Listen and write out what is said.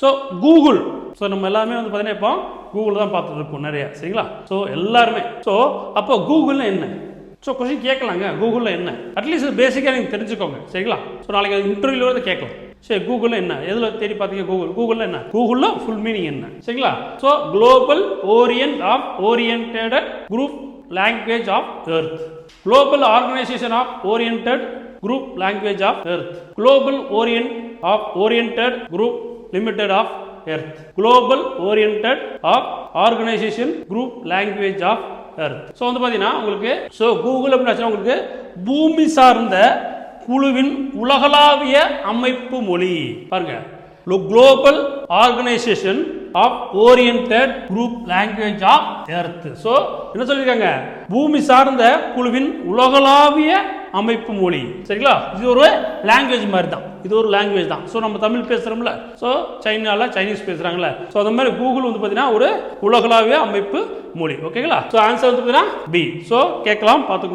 So Google so நம்ம எல்லாமே வந்து பார்த்தீங்கன்னா இப்போ கூகுள் தான் பார்த்துட்டு இருக்கோம் நிறையா சரிங்களா? ஸோ எல்லாருமே. ஸோ அப்போ கூகுளில் என்ன? ஸோ கொஸ்டின் கேட்கலாங்க. கூகுளில் என்ன? அட்லீஸ்ட் பேசிக்காக நீங்கள் தெரிஞ்சுக்கோங்க சரிங்களா? ஸோ நாளைக்கு இன்டர்வியூவில் வந்து கேட்கலாம். சரி கூகுளில் என்ன? எதில் தேடி பார்த்தீங்க கூகுள் கூகுளில் என்ன? கூகுளில் ஃபுல் மீனிங் என்ன? சரிங்களா? So global orient of oriented group language of earth global organisation of oriented group language of earth global orient of oriented group limited of earth global orient of organisation group language of earth so வந்து பார்த்தீங்கன்னா உங்களுக்கு so Google அப்படின்னு உங்களுக்கு பூமி சார்ந்த குழுவின் உலகளாவிய அமைப்பு மொழி. பாருங்க. Global organisation of oriented group language of earth so என்ன சொல்லியிருக்காங்க? பூமி சார்ந்த குழுவின் உலகளாவிய அமைப்பு மொழி. சரிங்களா? இது ஒரு லாங்குவேஜ் மாதிரி தான் இது ஒரு லாங்குவேஜ் தான். ஸோ நம்ம தமிழ் பேசுகிறோம்ல ஸோ சைனால சைனீஸ் பேசுகிறாங்களே ஸோ அந்த மாதிரி கூகுள் வந்து பார்த்தீங்கன்னா ஒரு உலகளாவிய அமைப்பு மொழி. ஓகேங்களா ஸோ ஆன்சர் வந்து பார்த்தீங்கன்னா பி ஸோ கேட்கலாம் பார்த்துக்கோங்க